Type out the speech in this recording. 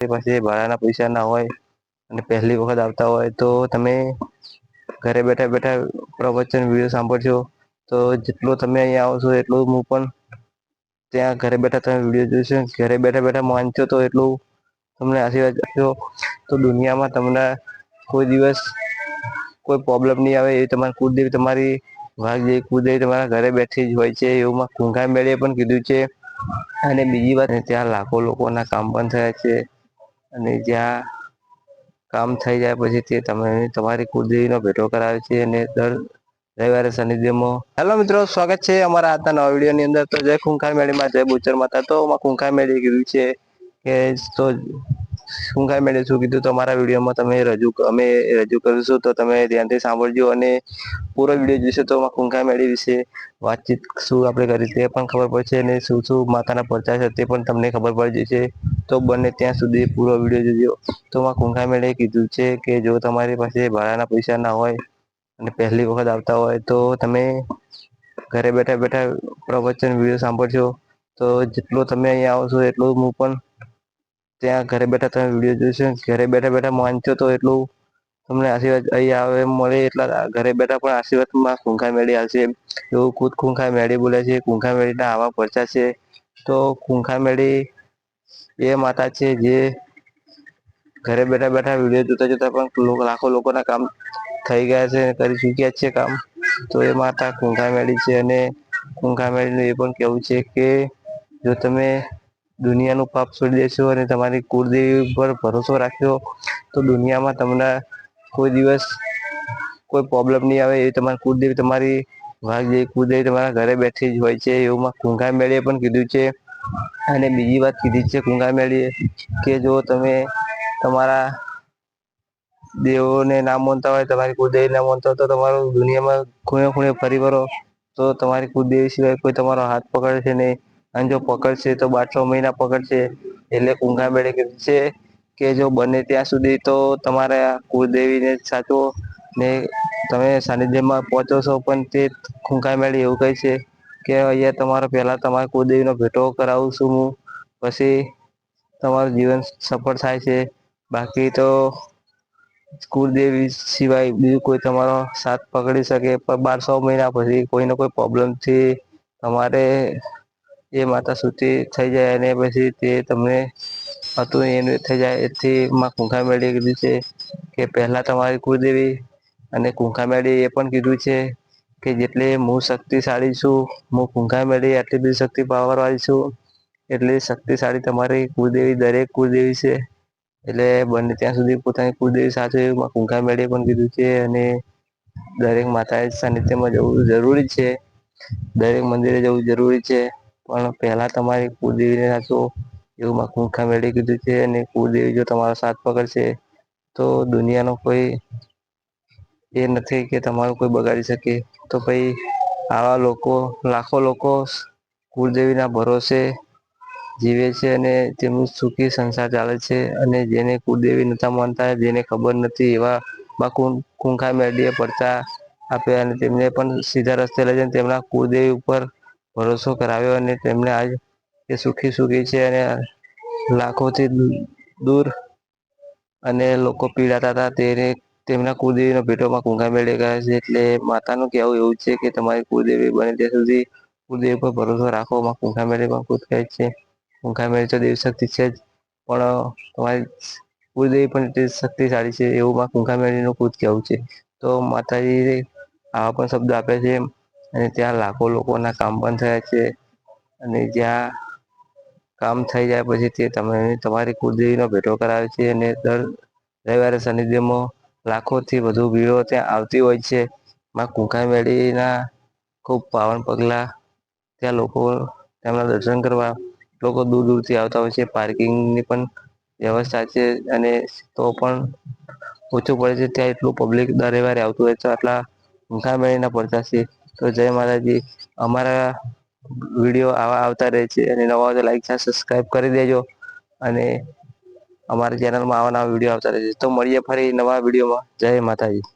પાસે ભાડાના પૈસા ના હોય અને પહેલી વખત આવતા હોય તો તમે ઘરે બેઠા બેઠા પ્રવચન વીડિયો સાંભળશો તો જેટલો તમે અહીંયા આવશો એટલું હું પણ ત્યાં ઘરે બેઠા તમે વીડિયો જોશો. ઘરે બેઠા બેઠા વાંચો તો એટલું તમને આશીર્વાદ આપશો તો દુનિયામાં તમને કોઈ દિવસ કોઈ પ્રોબ્લેમ નહીં આવે એ તમારી કુળદેવી તમારી વાઘ જે કુળદેવી તમારા ઘરે બેઠી જ હોય છે. એવું કુંઘા મેળે પણ કીધું છે. અને બીજી વાત, ત્યાં લાખો લોકોના કામ પણ થયા છે. અને જ્યાં કામ થઈ જાય પછી તે તમે તમારી કુળદેવીનો ભેટો કરાવે છે અને દર રવિવારે સાનિધ્યમાં હેલો મિત્રો, સ્વાગત છે અમારા આજના નવા વિડીયોની અંદર. તો જય ખુંખાર મેળીમાં, જય બુચર માતા. તો ખૂંખાર મેળી કીધું છે કે તો ખૂંખાર મેડે શું કીધું તમારા વિડીયોમાં તમે રજૂ અમે રજૂ કરીશું, તો તમે ધ્યાનથી સાંભળજો અને પૂરો વીડિયો જોઈશે તો ખૂંખાર મેળી વિશે વાતચીત શું આપણે કરી, તે પણ ખબર પડશે અને શું શું માતાના પરચા છે તે પણ તમને ખબર પડી જશે. તો બંને ત્યાં સુધી પૂરો વીડિયો જોજો. તો કુંખા મેળે કીધું છે કે જો તમારી પાસે ભાડાના પૈસા ના હોય અને પહેલી વખત આવતા હોય તો તમે ઘરે બેઠા બેઠા પ્રવચન વીડિયો સાંભળશો તો જેટલો તમે અહીંયા આવશો એટલું હું પણ ત્યાં ઘરે બેઠા તમે વીડિયો જોશો ઘરે બેઠા બેઠા વાંચો તો એટલું તમને આશીર્વાદ અહીં આવે, મળે એટલા ઘરે બેઠા પણ આશીર્વાદમાં ખૂંખા મેળી આવશે એવું ખુદ ખૂંખા મેળી બોલે છે. ખૂંખાર મેળીના આવા પરચા છે. તો ખૂંખાર મેળી એ માતા છે જે ઘરે બેઠા બેઠા વીડિયો જોતા જોતા પણ લાખો લોકોના કામ થઈ ગયા છે કરી ચૂક્યા છે કામ. તો એ માતા કુંખા મેળી છે અને કુંખા મેળીનું એ પણ કેવું છે કે જો તમે દુનિયાનું પાપ છોડી દેશો અને તમારી કુળદેવી પર ભરોસો રાખ્યો, તો દુનિયામાં તમને કોઈ દિવસ કોઈ પ્રોબ્લેમ નહીં આવે એ તમારી કુળદેવી તમારી વાઘ જેવી કુળદેવી તમારા ઘરે બેઠી જ હોય છે. એવું કુંખાર મેળીએ પણ કીધું છે. અને બીજી વાત કીધી છે કુંખાર મેળીએ કે જો તમે તમારા દેવોને ના માનતા હોય, તમારી કુળદેવી ના માનતા હોય, તો તમારું દુનિયામાં ખૂણે ખૂણે ફરી વળો તો તમારી કુળદેવી સિવાય કોઈ તમારો હાથ પકડે છે નહીં. અને જો પકડશે તો બાર છ મહિના પકડશે. એટલે ઊંઘા મેળે છે કે જો બને ત્યાં સુધી તો તમારે કુળદેવીને સાચવો ને તમે સાનિધ્યમાં પહોંચો છો, પણ તે ખૂંખા મેળી એવું કહે છે કે અહીંયા તમારો પહેલાં તમારા કુળદેવીનો ભેટો કરાવું છું હું. પછી તમારું જીવન સફળ થાય છે. બાકી તો કુળદેવી સિવાય બીજું કોઈ તમારો સાથ પકડી શકે, પણ બારસો મહિના પછી કોઈને કોઈ પ્રોબ્લેમથી તમારે એ માતા સુધી થઈ જાય અને પછી તે તમને હતું એનું થઈ જાય. એથી માં કુંખા મેળી કીધું છે કે પહેલાં તમારી કુળદેવી અને કુંખા મેળી એ પણ કીધું છે કે જેટલી હું શક્તિશાળી છું, હું કુંખા મેળી આટલી બધી શક્તિ પાવરવાળી છું, એટલે શક્તિશાળી તમારી કુળદેવી દરેક કુળદેવી છે. એટલે બંને ત્યાં સુધી પોતાની કુળદેવી સાથે કુંખા મેળી પણ કીધું છે અને દરેક માતા એ સાનિધ્યમાં જવું જરૂરી છે. દરેક મંદિરે જવું જરૂરી છે. પણ પહેલા તમારે કુળદેવીને નાચો, એવું માં કુંખા મેળવી કીધું છે અને કુળદેવી જો તમારો સાથ પકડશે, તો દુનિયાનો કોઈ એ નથી કે તમારું કોઈ બગાડી શકે. તો ભાઈ આવા લોકો, લાખો લોકો કુળદેવીના ભરોસે જીવે છે અને તેમનું સુખી સંસાર ચાલે છે અને જેને કુળદેવી નતા માનતા, જેને ખબર નથી એવા કુંખા મેળી પડતા આપે અને તેમને પણ સીધા રસ્તે લઈ જઈને તેમના કુળદેવી ઉપર ભરોસો કરાવ્યો અને તેમણે આજ એ સુખી સુખી છે અને લાખોથી દૂર અને લોકો પીડાતા હતા. તેને તેમના કુળદેવીનો ભેટોમાં કુંગા મેળે ગયા છે. એટલે માતાનું કહેવું એવું છે કે તમારી કુળદેવી બને ત્યાં સુધી કુળદેવી પર ભરોસો રાખો. કુંખા મેળે પણ ખુદ કહે છે. કુંખા મેળે તો દેવી શક્તિ છે જ, પણ તમારી કુળદેવી પણ એટલી શક્તિશાળી છે એવું માં કુંખા મેળીનું ખુદ કેવું છે. તો માતાજી આવા પણ શબ્દ આપે છે. અને ત્યાં લાખો લોકોના કામ પણ થયા છે. અને જ્યાં કામ થઈ જાય પછી તે તમે તમારી કુળદેવીનો ભેટો કરાવે છે અને દર રવિવારે શનિદેવમાં લાખોથી વધુ ભીડો ત્યાં આવતી હોય છે. માં કુંખા ખૂબ પાવન પગલાં ત્યાં લોકો તેમના દર્શન કરવા લોકો દૂર દૂરથી આવતા હોય છે. પાર્કિંગની પણ વ્યવસ્થા છે અને તો પણ ઓછું પડે છે. ત્યાં એટલું પબ્લિક દર રવિવારે આવતું હોય છે. આટલા કુંખા મેળી પડતા છે. તો જય માતાજી. અમારા વીડિયો આવા આવતા રહે છે અને નવા તો લાઈક સબસ્ક્રાઈબ કરી દેજો અને અમારી ચેનલમાં આવા નવા વીડિયો આવતા રહે છે. તો મળીએ ફરી નવા વિડીયોમાં. જય માતાજી.